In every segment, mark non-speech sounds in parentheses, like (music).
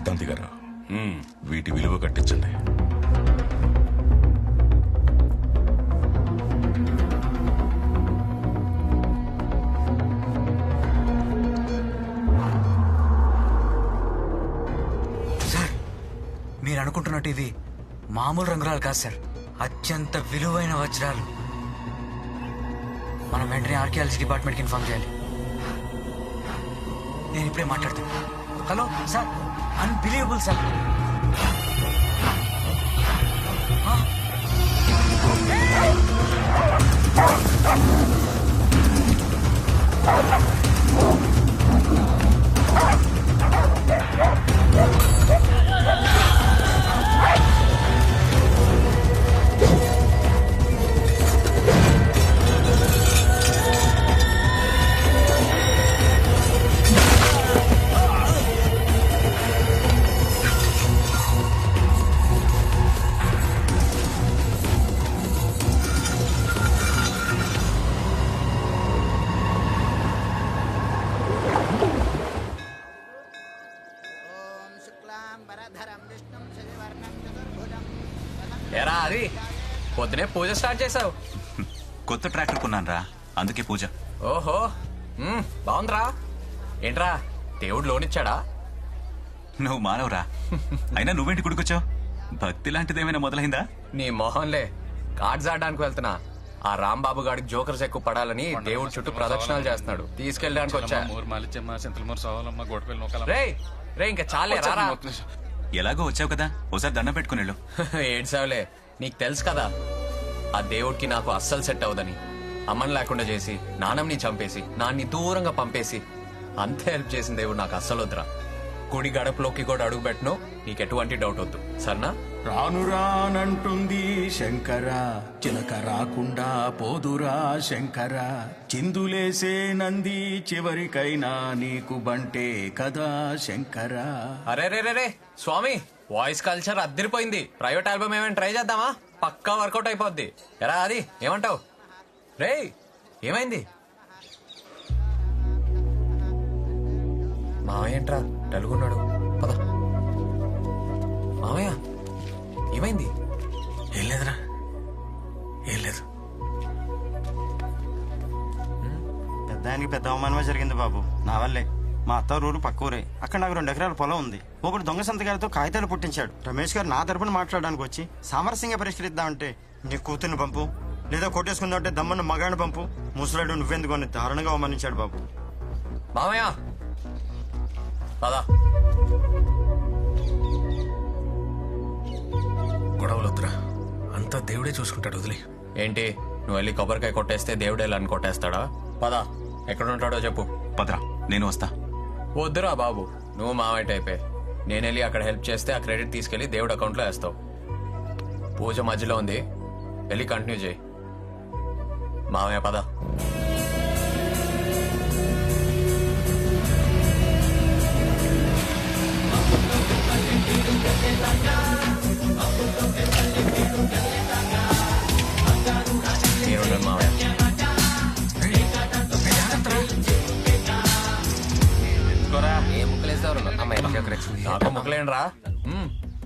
సిద్ధాంతి గారు. వీటి విలువ కట్టించండి. సార్ మీరు అనుకుంటున్నట్టు ఇది మామూలు రంగురాలు కాదు సార్. అత్యంత విలువైన వజ్రాలు. మనం వెంటనే ఆర్కియాలజీ డిపార్ట్మెంట్కి ఇన్ఫామ్ చేయాలి. నేను ఇప్పుడే మాట్లాడతాను. Hello sir. అన్బిలీవబుల్ సార్ ఆ? ఎరా అది? పొద్దునే పూజ స్టార్ట్ చేసావు కొత్త ట్రాక్టర్ కొన్నాను రా అందుకే పూజ. ఓహో మ్మ్, బాగుందిరా. ఏంట్రా దేవుడు లోనిచ్చాడా? నువ్వు మానవరా. అయినా నువ్వేంటి గుడికొచ్చావు? భక్తి లాంటిదేమైనా మొదలైందా? నీ మొహంలే కార్డ్స్ ఆడడానికి వెళ్తున్నా. ఆ రాంబాబు గాడికి జోకర్స్ ఎక్కువ పడాలని దేవుడు చుట్టూ ప్రదక్షిణాలు చేస్తున్నాడు. తీసుకెళ్ళడానికి వచ్చా. మూరు మాలిచ్చమ్మ చింతలమూరు సోవాలమ్మ గోడపల్లి నూకాలమ్మ. రే రే ఇంకా చాలే రారా. ఎలాగో వచ్చావు కదా? ఒకసారి దండం పెట్టుకుని వెళ్ళు (laughs) ఏడ్సావులే నీకు తెలుసు కదా ఆ దేవుడికి నాకు అస్సలు సెట్ అవదని అమ్మని లేకుండా చేసి నాన్నని చంపేసి నాన్ని దూరంగా పంపేసి అంత హెల్ప్ చేసిన దేవుడు నాకు అస్సలు వద్దురా. గుడి గడపలోకి కూడా అడుగు పెట్టను నీకు ఎటువంటి డౌట్ వద్దు. సరేనా? రాను రానంటుంది శంకర చిలక రాకుండా పోదురా శంకర. చిందులేసే నంది చివరికైనా నీకు బంటే కదా శంకర. అరే రే రే స్వామి వాయిస్ కల్చర్ అద్దరిపోయింది. ప్రైవేట్ ఆల్బమ్ ఏమైనా ట్రై చేద్దామా? పక్కా వర్కౌట్ అయిపోద్ది. ఎరా అది ఏమంటావు? రే ఏమైంది? మావయ్య ఏంట్రా? డలుగున్నాడు. పద. మావయ్య ఏమైంది? ఏం లేదురా. ఏం లేదు. పెద్దానికి పెద్ద అవమానమే జరిగింది బాబు. నా వల్లే. మా అత్త ఊరు పక్క ఊరే. అక్కడ నాకు రెండు ఎకరాల పొలం ఉంది. ఒకడు దొంగ సంతకాలతో కాగితాలు పుట్టించాడు. రమేష్ గారు నా తరపున మాట్లాడడానికి వచ్చి సామరస్యంగా పరిష్కరిద్దామంటే నీ కూతుర్ని పంపు. లేదా కొట్టేసుకుందామంటే దమ్మన్న మగాడిని పంపు. ముసలాడు నువ్వెందుకు అని దారుణంగా అవమానించాడు బాబు. మావయ్య! పద. దేవుడే చూసుకుంటాడు వదిలే. ఏంటి? నువ్వు వెళ్ళి కొబ్బరికాయ కొట్టేస్తే దేవుడు వెళ్ళి అని కొట్టేస్తాడా? పద. ఎక్కడ ఉంటాడో చెప్పు. పదరా. నేను వస్తా. వద్దురా బాబు. నువ్వు మావయ్య టైపే. నేను వెళ్ళి అక్కడ హెల్ప్ చేస్తే ఆ క్రెడిట్ తీసుకెళ్ళి దేవుడి అకౌంట్లో వేస్తావు. పూజ మధ్యలో ఉంది. వెళ్ళి కంటిన్యూ చేయి. మావయ్య పద. ముక్కలేండ్రా.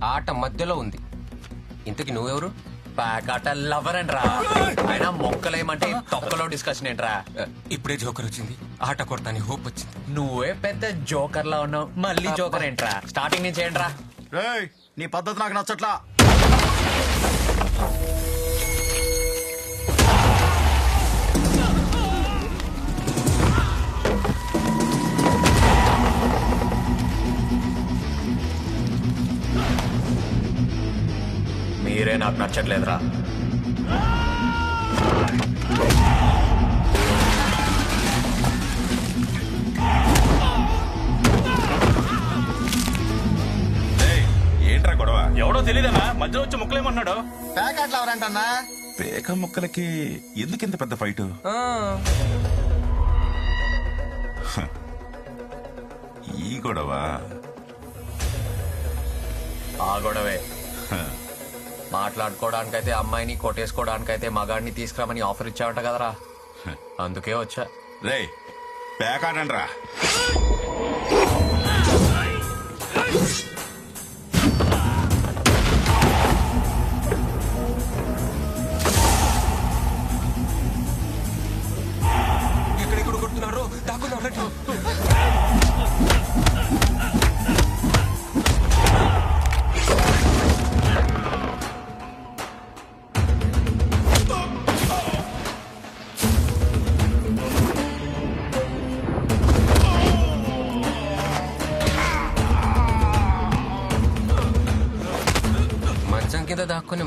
ఆట మధ్యలో ఉంది. ఇంతకి నువ్వెవరు? ప్యాకాట లవర్ అండ్రా అయినా మొక్కలేమంటే తొక్కలో డిస్కషన్ ఏంట్రా? ఇప్పుడే జోకర్ వచ్చింది. ఆట కొడతాని హోప్ వచ్చింది. నువ్వే పెద్ద జోకర్ లా ఉన్నావు. మళ్ళీ జోకర్ ఏంట్రా? స్టార్టింగ్ నుంచి ఏంట్రా? రేయ్ నీ పద్ధతి నాకు నచ్చట్లా. మీరే నాకు నచ్చట్లేదురా. ఏంట్రా గొడవ? ఎవడో తెలియదన్నా మధ్యలో వచ్చి ముక్కలేమన్నాడు ప్యాకెట్లు ఎవరంటన్నా? పేక ముక్కలకి ఎందుకు ఇంత పెద్ద ఫైట్? ఈ గొడవ. ఆ గొడవే. మాట్లాడుకోవడానికైతే అమ్మాయిని కొట్టేసుకోవడానికైతే మగాడిని తీసుకురామని ఆఫర్ ఇచ్చావంట కదరా. అందుకే వచ్చా. రే పేకాడండ్రా.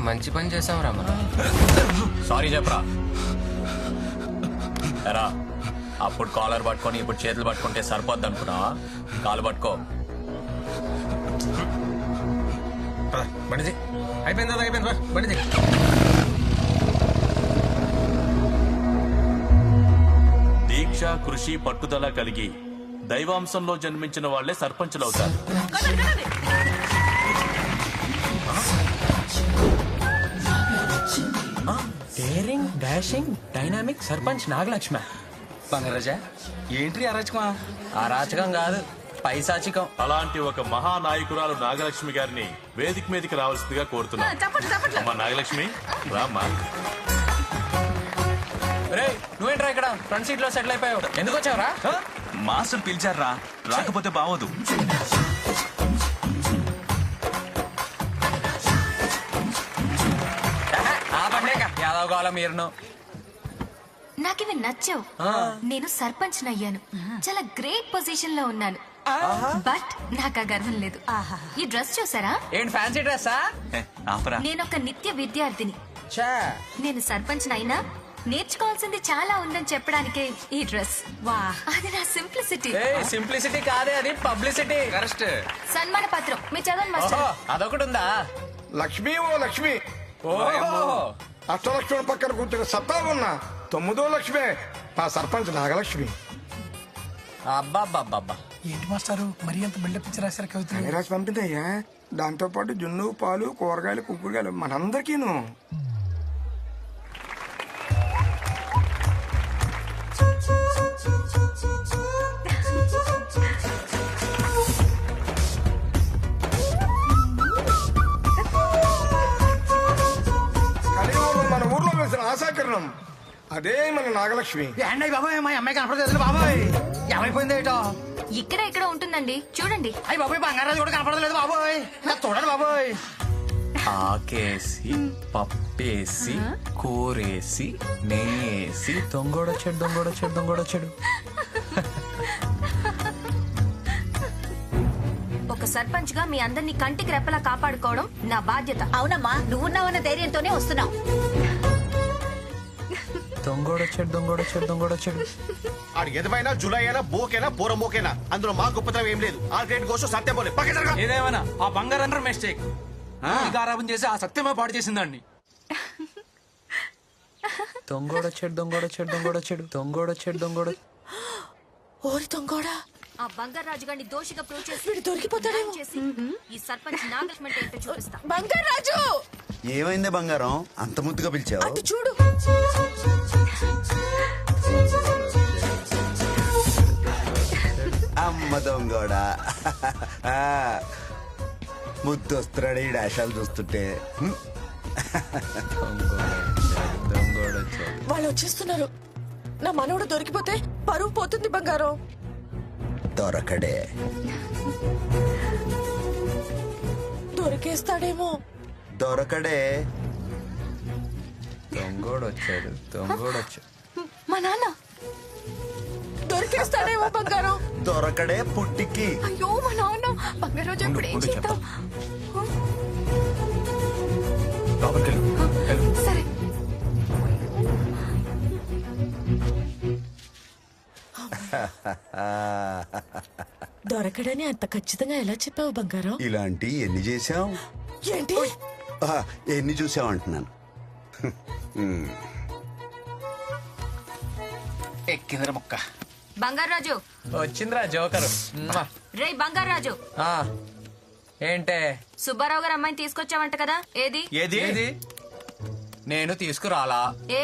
మంచి పని చేసాం రా మనం సారీ చెప్పరా ఎరా అప్పుడు కాలర్ పట్టుకొని ఇప్పుడు చేతులు పట్టుకుంటే సరిపోద్ది అనుకున్నావా? కాలు పట్టుకో. బండిది అయిపోయింది బండిది దీక్ష కృషి పట్టుదల కలిగి దైవాంశంలో జన్మించిన వాళ్ళే సర్పంచులు daring dashing dynamic sarpanch Nagalakshmi. Bangaraja ఏంటి అరాచకమా? అరాచకం కాదు పైసాచికం అలాంటి ఒక మహానాయకురాలు నాగలక్ష్మి గారిని వేదిక మీదకి రావాల్సిందిగా కోరుతున్నాం. అమ్మా నాగలక్ష్మి రామ్మా. రే నువ్వేంట్రా ఇక్కడ? ఫ్రంట్ సీట్లో సెటిల్ అయిపోయావు. ఎందుకు వచ్చావురా? మాస్టర్ పిలిచారా రాకపోతే బావదు. కాలం మీరును నాకివి నచ్చావు. నేను సర్పంచ్ అయ్యాను. చాలా గ్రేట్ పొజిషన్లో ఉన్నాను. బట్ నాకు ఆ గర్వం లేదు. ఈ డ్రెస్ చూసారా? ఏంటి ఫ్యాన్సీ డ్రెస్సా? ఆపరా. నేను ఒక నిత్య విద్యార్థిని. నేను సర్పంచ్ అయినా నేర్చుకోవాల్సింది చాలా ఉందని చెప్పడానికే ఈ డ్రెస్. వా. అది నా సింప్లిసిటీ. సింప్లిసిటీ కాదే అది పబ్లిసిటీ. కరెక్ట్. సన్మాన పత్రం. మీ చదవండి మాస్టర్. అదొకటి ఉందా? లక్ష్మి ఓ లక్ష్మి. ఓహో. అష్టలక్ష్మి పక్కన కూర్చున్న సత్తా ఉన్నా తొమ్మిదో లక్ష్మే మా సర్పంచ్ నాగలక్ష్మి. అబ్బాబ్బాబ్బా ఏంటి మాస్టారు? మరీ అంత బిల్డప్ ఇచ్చి రాశారు కవితలు. రాసి పంపిందయ్యా దాంతో పాటు జున్ను పాలు కూరగాయలు కుంకుడుగాయలు మనందరికీను. (laughs) అదే మన నాగలక్ష్మి. ఏంటయ్య బాబాయ్ మా అమ్మాయి కనపడలేదు బాబాయ్. ఏమైపోయింది ఏటో? ఇక్కడ ఇక్కడ ఉంటుందండి. చూడండి. అయ్యి బాబాయ్ బంగారాజు కూడా కనపడలేదు బాబాయ్. చూడండి బాబాయ్. ఆకేసి పప్పేసి కూరేసి నెయ్యేసి దొంగోడొచ్చాడు దొంగోడొచ్చాడు దొంగోడొచ్చాడు ఒక సర్పంచ్గా మీ అందరినీ కంటికి రెప్పలా కాపాడుకోవడం నా బాధ్యత. అవునమ్మా నువ్వున్నావన్న ధైర్యంతోనే వస్తున్నావు. దొంగోడొచ్చాడు దొంగోడొచ్చాడు దొంగోడొచ్చాడు. ఆడు ఎదవైనా జులై అయినా బోకేనా పూరమోకేనా అందులో మా గొప్పతనం ఏం లేదు. ఆ గ్రేట్ కోసం సత్యం పోలే. జరగ. ఏదేమైనా ఆ బంగారం మిస్టేక్ గారాబం చేసి ఆ సత్యమే పాడు చేసిందండి దొంగోడొచ్చాడు దొంగోడొచ్చాడు దొంగోడొచ్చాడు దొంగోడొచ్చాడు దొంగోడ ఓరి దొంగోడా! ఆ బంగారాజు గారిని దోషిగా ప్రూవ్ చేసి వీడు దొరికిపోతాడేమో. చేసి ఈ సర్పంచ్ నాగలక్ష్మి అంటే ఏంటో చూపిస్తా. బంగారాజు ఏమైందే బంగారం? అంత ముద్దుగా పిలిచావు? అటు చూడు. అమ్మ దొంగోడా. ముద్దొస్తున్నాడు ఈ డాషాలు చూస్తుంటే. వాళ్ళు వచ్చేస్తున్నారు. నా మనవడు దొరికిపోతే పరువు పోతుంది బంగారం. దొరకడే. దొరికేస్తాడేమో. దొరకడే. దొంగోడొచ్చాడు దొంగోడొచ్చాడు మా నాన్న. దొరికేస్తాడేమో బంగారం. దొరకడే పుట్టికి. అయ్యో మా నాన్న. బంగారాజు ఇప్పుడు ఏం చేద్దాం? సరే. దొరకడని అంత ఖచ్చితంగా ఎలా చెప్పావు బంగారం? ఇలాంటి ఎన్ని చేసాం ఏంటి? ఎన్ని చూసాం అంటున్నాను ఎక్కిందిరా ముక్క. బంగారాజు వచ్చిందిరా జోకరు. రేయ్ బంగారాజు ఆ, ఏంటే? సుబ్బారావు గారు అమ్మాయిని తీసుకొచ్చావంట కదా ఏది? ఏది? నేను తీసుకురాలా? ఏ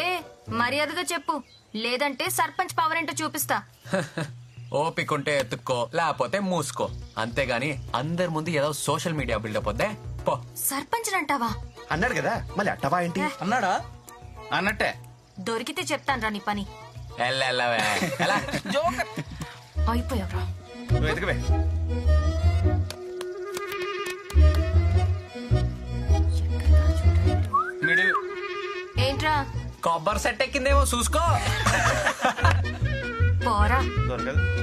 మర్యాదగా చెప్పు. లేదంటే సర్పంచ్ పవర్ ఏంటో చూపిస్తా. (laughs) ఓపికంటే ఎత్తుక్కో లేకపోతే మూసుకో. అంతేగాని అందరి ముందు ఏదో సోషల్ మీడియా బిల్డప్ వద్దే పో. సర్పంచ్ అంటావా? అన్నాడు కదా మళ్ళీ అట్టవా ఏంటి? అన్నాడా? అన్నట్టే. దొరికితే చెప్తాను నీ పని. ఎల్లెల్లవే. ఎలా? అయిపోయావరా. నువ్వు ఎదుగువే. మిడిల్. ఏంట్రా? కొబ్బరి సెట్ ఎక్కిందేమో చూసుకో. పోరా. దొరకదు.